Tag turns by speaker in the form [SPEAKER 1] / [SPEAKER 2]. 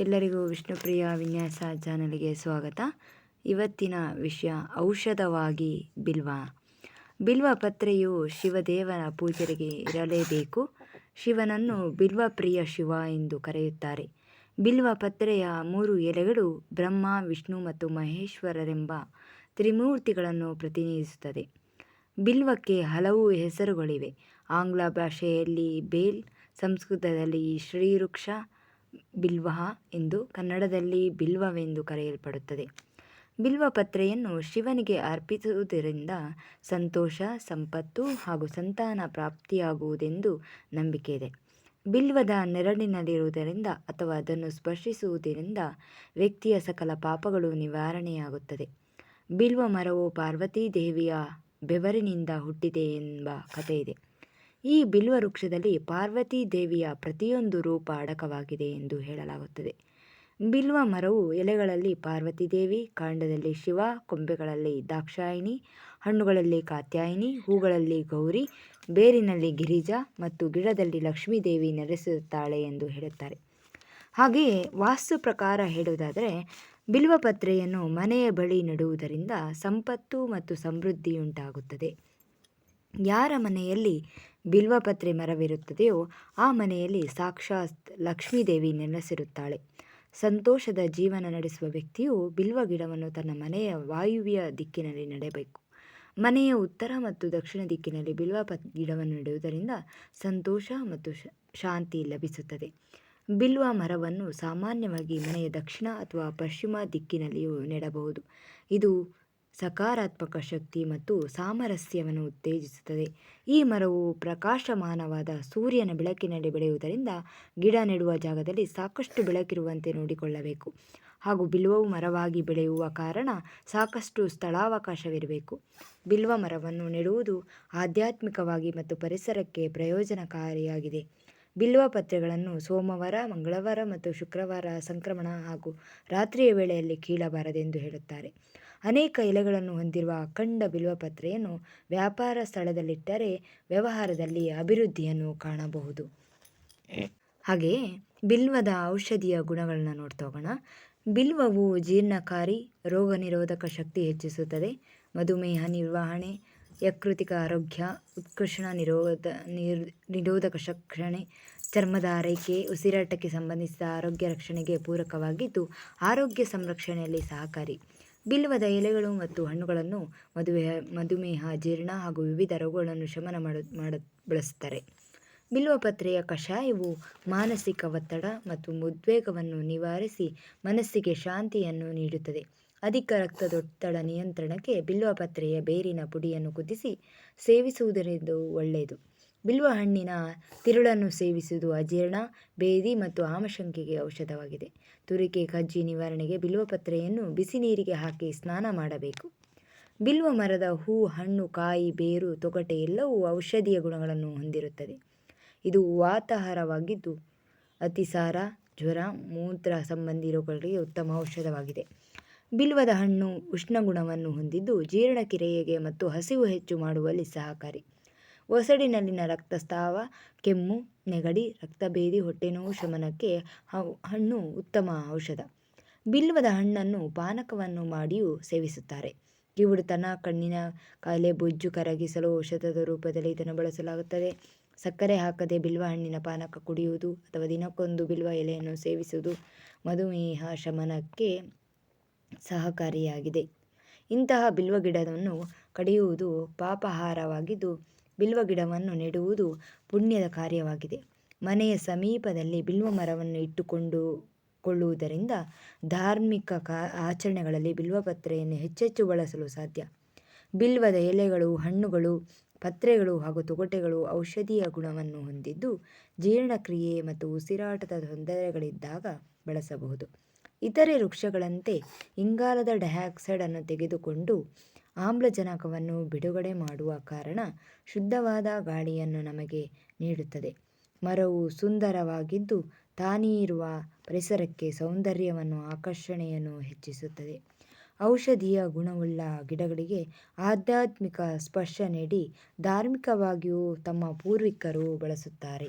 [SPEAKER 1] ಎಲ್ಲರಿಗೂ ವಿಷ್ಣುಪ್ರಿಯ ವಿನ್ಯಾಸ ಚಾನಲ್ಗೆ ಸ್ವಾಗತ. ಇವತ್ತಿನ ವಿಷಯ ಔಷಧವಾಗಿ ಬಿಲ್ವ. ಬಿಲ್ವ ಪತ್ರೆಯು ಶಿವದೇವನ ಪೂಜೆಗೆ ಇರಲೇಬೇಕು. ಶಿವನನ್ನು ಬಿಲ್ವ ಪ್ರಿಯ ಶಿವ ಎಂದು ಕರೆಯುತ್ತಾರೆ. ಬಿಲ್ವ ಪತ್ರೆಯ ಮೂರು ಎಲೆಗಳು ಬ್ರಹ್ಮ, ವಿಷ್ಣು ಮತ್ತು ಮಹೇಶ್ವರರೆಂಬ ತ್ರಿಮೂರ್ತಿಗಳನ್ನು ಪ್ರತಿನಿಧಿಸುತ್ತದೆ. ಬಿಲ್ವಕ್ಕೆ ಹಲವು ಹೆಸರುಗಳಿವೆ. ಆಂಗ್ಲ ಭಾಷೆಯಲ್ಲಿ ಬೇಲ್, ಸಂಸ್ಕೃತದಲ್ಲಿ ಶ್ರೀವೃಕ್ಷ ಬಿಲ್ವ ಎಂದು ಕನ್ನಡದಲ್ಲಿ ಬಿಲ್ವವೆಂದು ಕರೆಯಲ್ಪಡುತ್ತದೆ. ಬಿಲ್ವ ಪತ್ರೆಯನ್ನು ಶಿವನಿಗೆ ಅರ್ಪಿಸುವುದರಿಂದ ಸಂತೋಷ, ಸಂಪತ್ತು ಹಾಗೂ ಸಂತಾನ ಪ್ರಾಪ್ತಿಯಾಗುವುದೆಂದು ನಂಬಿಕೆ ಇದೆ. ಬಿಲ್ವದ ನೆರಳಿನಲ್ಲಿರುವುದರಿಂದ ಅಥವಾ ಅದನ್ನು ಸ್ಪರ್ಶಿಸುವುದರಿಂದ ವ್ಯಕ್ತಿಯ ಸಕಲ ಪಾಪಗಳು ನಿವಾರಣೆಯಾಗುತ್ತದೆ. ಬಿಲ್ವ ಮರವು ಪಾರ್ವತೀ ದೇವಿಯ ಬೆವರಿನಿಂದ ಹುಟ್ಟಿದೆ ಎಂಬ ಕಥೆಯಿದೆ. ಈ ಬಿಲ್ವ ವೃಕ್ಷದಲ್ಲಿ ಪಾರ್ವತಿ ದೇವಿಯ ಪ್ರತಿಯೊಂದು ರೂಪ ಅಡಕವಾಗಿದೆ ಎಂದು ಹೇಳಲಾಗುತ್ತದೆ. ಬಿಲ್ವ ಮರವು ಎಲೆಗಳಲ್ಲಿ ಪಾರ್ವತಿ ದೇವಿ, ಕಾಂಡದಲ್ಲಿ ಶಿವ, ಕೊಂಬೆಗಳಲ್ಲಿ ದಾಕ್ಷಾಯಿಣಿ, ಹಣ್ಣುಗಳಲ್ಲಿ ಕಾತ್ಯಾಯಿನಿ, ಹೂಗಳಲ್ಲಿ ಗೌರಿ, ಬೇರಿನಲ್ಲಿ ಗಿರಿಜಾ ಮತ್ತು ಗಿಡದಲ್ಲಿ ಲಕ್ಷ್ಮೀದೇವಿ ನೆಲೆಸುತ್ತಾಳೆ ಎಂದು ಹೇಳುತ್ತಾರೆ. ಹಾಗೆಯೇ ವಾಸ್ತು ಪ್ರಕಾರ ಹೇಳುವುದಾದರೆ ಬಿಲ್ವಪತ್ರೆಯನ್ನು ಮನೆಯ ಬಳಿ ನೆಡುವುದರಿಂದ ಸಂಪತ್ತು ಮತ್ತು ಸಮೃದ್ಧಿಯುಂಟಾಗುತ್ತದೆ. ಯಾರ ಮನೆಯಲ್ಲಿ ಬಿಲ್ವಪತ್ರೆ ಮರವಿರುತ್ತದೆಯೋ ಆ ಮನೆಯಲ್ಲಿ ಸಾಕ್ಷಾತ್ ಲಕ್ಷ್ಮೀದೇವಿ ನೆಲೆಸಿರುತ್ತಾಳೆ ಸಂತೋಷದ ಜೀವನ ನಡೆಸುವ ವ್ಯಕ್ತಿಯು ಬಿಲ್ವ ಗಿಡವನ್ನು ತನ್ನ ಮನೆಯ ವಾಯುವ್ಯ ದಿಕ್ಕಿನಲ್ಲಿ ನೆಡಬೇಕು. ಮನೆಯ ಉತ್ತರ ಮತ್ತು ದಕ್ಷಿಣ ದಿಕ್ಕಿನಲ್ಲಿ ಬಿಲ್ವ ಗಿಡವನ್ನು ನೆಡುವುದರಿಂದ ಸಂತೋಷ ಮತ್ತು ಶಾಂತಿ ಲಭಿಸುತ್ತದೆ. ಬಿಲ್ವ ಮರವನ್ನು ಸಾಮಾನ್ಯವಾಗಿ ಮನೆಯ ದಕ್ಷಿಣ ಅಥವಾ ಪಶ್ಚಿಮ ದಿಕ್ಕಿನಲ್ಲಿಯೂ ನೆಡಬಹುದು. ಇದು ಸಕಾರಾತ್ಮಕ ಶಕ್ತಿ ಮತ್ತು ಸಾಮರಸ್ಯವನ್ನು ಉತ್ತೇಜಿಸುತ್ತದೆ. ಈ ಮರವು ಪ್ರಕಾಶಮಾನವಾದ ಸೂರ್ಯನ ಬೆಳಕಿನಲ್ಲಿ ಬೆಳೆಯುವುದರಿಂದ ಗಿಡ ನೆಡುವ ಜಾಗದಲ್ಲಿ ಸಾಕಷ್ಟು ಬೆಳಕಿರುವಂತೆ ನೋಡಿಕೊಳ್ಳಬೇಕು. ಹಾಗೂ ಬಿಲ್ವವು ಮರವಾಗಿ ಬೆಳೆಯುವ ಕಾರಣ ಸಾಕಷ್ಟು ಸ್ಥಳಾವಕಾಶವಿರಬೇಕು. ಬಿಲ್ವ ಮರವನ್ನು ನೆಡುವುದು ಆಧ್ಯಾತ್ಮಿಕವಾಗಿ ಮತ್ತು ಪರಿಸರಕ್ಕೆ ಪ್ರಯೋಜನಕಾರಿಯಾಗಿದೆ. ಬಿಲ್ವ ಪತ್ರೆಗಳನ್ನು ಸೋಮವಾರ, ಮಂಗಳವಾರ ಮತ್ತು ಶುಕ್ರವಾರ ಸಂಕ್ರಮಣ ಹಾಗೂ ರಾತ್ರಿಯ ವೇಳೆಯಲ್ಲಿ ಕೀಳಬಾರದೆಂದು ಹೇಳುತ್ತಾರೆ. ಅನೇಕ ಎಲೆಗಳನ್ನು ಹೊಂದಿರುವ ಅಖಂಡ ಬಿಲ್ವಪತ್ರೆಯನ್ನು ವ್ಯಾಪಾರ ಸ್ಥಳದಲ್ಲಿಟ್ಟರೆ ವ್ಯವಹಾರದಲ್ಲಿ ಅಭಿವೃದ್ಧಿಯನ್ನು ಕಾಣಬಹುದು. ಹಾಗೆಯೇ ಬಿಲ್ವದ ಔಷಧಿಯ ಗುಣಗಳನ್ನು ನೋಡ್ತಾ ಹೋಗೋಣ. ಬಿಲ್ವವು ಜೀರ್ಣಕಾರಿ, ರೋಗ ನಿರೋಧಕ ಶಕ್ತಿ ಹೆಚ್ಚಿಸುತ್ತದೆ. ಮಧುಮೇಹ ನಿರ್ವಹಣೆ, ಯಕೃತಿಕ ಆರೋಗ್ಯ ಉತ್ಕೃಷ್ಟ ನಿರೋಧ ನಿರೋಧಕ ಶಕ್ಷಣೆ, ಚರ್ಮದ ಆರೈಕೆ, ಉಸಿರಾಟಕ್ಕೆ ಸಂಬಂಧಿಸಿದ ಆರೋಗ್ಯ ರಕ್ಷಣೆಗೆ ಪೂರಕವಾಗಿದ್ದು ಆರೋಗ್ಯ ಸಂರಕ್ಷಣೆಯಲ್ಲಿ ಸಹಕಾರಿ. ಬಿಲ್ವದ ಎಲೆಗಳು ಮತ್ತು ಹಣ್ಣುಗಳನ್ನು ಮದುವೆ ಮಧುಮೇಹ ಜೀರ್ಣ ಹಾಗೂ ವಿವಿಧ ರೋಗಗಳನ್ನು ಶಮನ ಮಾಡು, ಮಾಡ ಬಳಸ್ತಾರೆ ಬಿಲ್ವಪತ್ರೆಯ ಕಷಾಯವು ಮಾನಸಿಕ ಒತ್ತಡ ಮತ್ತು ಉದ್ವೇಗವನ್ನು ನಿವಾರಿಸಿ ಮನಸ್ಸಿಗೆ ಶಾಂತಿಯನ್ನು ನೀಡುತ್ತದೆ. ಅಧಿಕ ರಕ್ತದೊತ್ತಡ ನಿಯಂತ್ರಣಕ್ಕೆ ಬಿಲ್ವಪತ್ರೆಯ ಬೇರಿನ ಪುಡಿಯನ್ನು ಕುದಿಸಿ ಸೇವಿಸುವುದರಿಂದ ಒಳ್ಳೆಯದು. ಬಿಲ್ವ ಹಣ್ಣಿನ ತಿರುಳನ್ನು ಸೇವಿಸುವುದು ಅಜೀರ್ಣ, ಬೇದಿ ಮತ್ತು ಆಮಶಂಕೆಗೆ ಔಷಧವಾಗಿದೆ. ತುರಿಕೆ, ಕಜ್ಜಿ ನಿವಾರಣೆಗೆ ಬಿಲ್ವಪತ್ರೆಯನ್ನು ಬಿಸಿ ನೀರಿಗೆ ಹಾಕಿ ಸ್ನಾನ ಮಾಡಬೇಕು. ಬಿಲ್ವ ಮರದ ಹೂ, ಹಣ್ಣು, ಕಾಯಿ, ಬೇರು, ತೊಗಟೆ ಎಲ್ಲವೂ ಔಷಧೀಯ ಗುಣಗಳನ್ನು ಹೊಂದಿರುತ್ತದೆ. ಇದು ವಾತಾಹಾರವಾಗಿದ್ದು ಅತಿಸಾರ, ಜ್ವರ, ಮೂತ್ರ ಸಂಬಂಧಿ ರೋಗಗಳಿಗೆ ಉತ್ತಮ ಔಷಧವಾಗಿದೆ. ಬಿಲ್ವದ ಹಣ್ಣು ಉಷ್ಣ ಗುಣವನ್ನು ಹೊಂದಿದ್ದು ಜೀರ್ಣಕ್ರಿಯೆಗೆ ಮತ್ತು ಹಸಿವು ಹೆಚ್ಚು ಮಾಡುವಲ್ಲಿ ಸಹಕಾರಿ. ಒಸಡಿನಲ್ಲಿನ ರಕ್ತಸ್ರಾವ, ಕೆಮ್ಮು, ನೆಗಡಿ, ರಕ್ತಭೇದಿ ಹೊಟ್ಟೆನೋವು ಶಮನಕ್ಕೆ ಹಣ್ಣು ಉತ್ತಮ ಔಷಧ. ಬಿಲ್ವದ ಹಣ್ಣನ್ನು ಪಾನಕವನ್ನು ಮಾಡಿಯೂ ಸೇವಿಸುತ್ತಾರೆ. ಕಿವುಡುತನ ಕಣ್ಣಿನ ಕಾಯಿಲೆ ಬೊಜ್ಜು ಕರಗಿಸಲು ಔಷಧದ ರೂಪದಲ್ಲಿ ಇದನ್ನು ಬಳಸಲಾಗುತ್ತದೆ. ಸಕ್ಕರೆ ಹಾಕದೆ ಬಿಲ್ವ ಹಣ್ಣಿನ ಪಾನಕ ಕುಡಿಯುವುದು ಅಥವಾ ದಿನಕ್ಕೊಂದು ಬಿಲ್ವ ಎಲೆಯನ್ನು ಸೇವಿಸುವುದು ಮಧುಮೇಹ, ಶಮನಕ್ಕೆ ಸಹಕಾರಿಯಾಗಿದೆ. ಇಂತಹ ಬಿಲ್ವ ಗಿಡವನ್ನು ಕಡಿಯುವುದು ಪಾಪಹಾರವಾಗಿದ್ದು ಬಿಲ್ವ ಗಿಡವನ್ನು ನೆಡುವುದು ಪುಣ್ಯದ ಕಾರ್ಯವಾಗಿದೆ. ಮನೆಯ ಸಮೀಪದಲ್ಲಿ ಬಿಲ್ವ ಮರವನ್ನು ಇಟ್ಟುಕೊಂಡು ಕೊಳ್ಳುವುದರಿಂದ ಧಾರ್ಮಿಕ ಕಾ, ಆಚರಣೆಗಳಲ್ಲಿ ಬಿಲ್ವಪತ್ರೆಯನ್ನು ಹೆಚ್ಚೆಚ್ಚು ಬಳಸಲು ಸಾಧ್ಯ. ಬಿಲ್ವದ ಎಲೆಗಳು, ಹಣ್ಣುಗಳು, ಪತ್ರೆಗಳು ಹಾಗೂ ತೊಗಟೆಗಳು ಔಷಧೀಯ ಗುಣವನ್ನು ಹೊಂದಿದ್ದು ಜೀರ್ಣಕ್ರಿಯೆ ಮತ್ತು ಉಸಿರಾಟದ ತೊಂದರೆಗಳಿದ್ದಾಗ ಬಳಸಬಹುದು. ಇತರೆ ವೃಕ್ಷಗಳಂತೆ ಇಂಗಾಲದ ಡೈಆಕ್ಸೈಡನ್ನು ತೆಗೆದುಕೊಂಡು ಆಮ್ಲಜನಕವನ್ನು ಬಿಡುಗಡೆ ಮಾಡುವ ಕಾರಣ ಶುದ್ಧವಾದ ಗಾಳಿಯನ್ನು ನಮಗೆ ನೀಡುತ್ತದೆ. ಮರವು ಸುಂದರವಾಗಿದ್ದು ತಾನೇ ಇರುವ ಪರಿಸರಕ್ಕೆ ಸೌಂದರ್ಯವನ್ನು, ಆಕರ್ಷಣೆಯನ್ನು ಹೆಚ್ಚಿಸುತ್ತದೆ. ಔಷಧೀಯ ಗುಣವುಳ್ಳ ಗಿಡಗಳಿಗೆ ಆಧ್ಯಾತ್ಮಿಕ ಸ್ಪರ್ಶ ನೀಡಿ ಧಾರ್ಮಿಕವಾಗಿಯೂ ತಮ್ಮ ಪೂರ್ವಿಕರು ಬಳಸುತ್ತಾರೆ.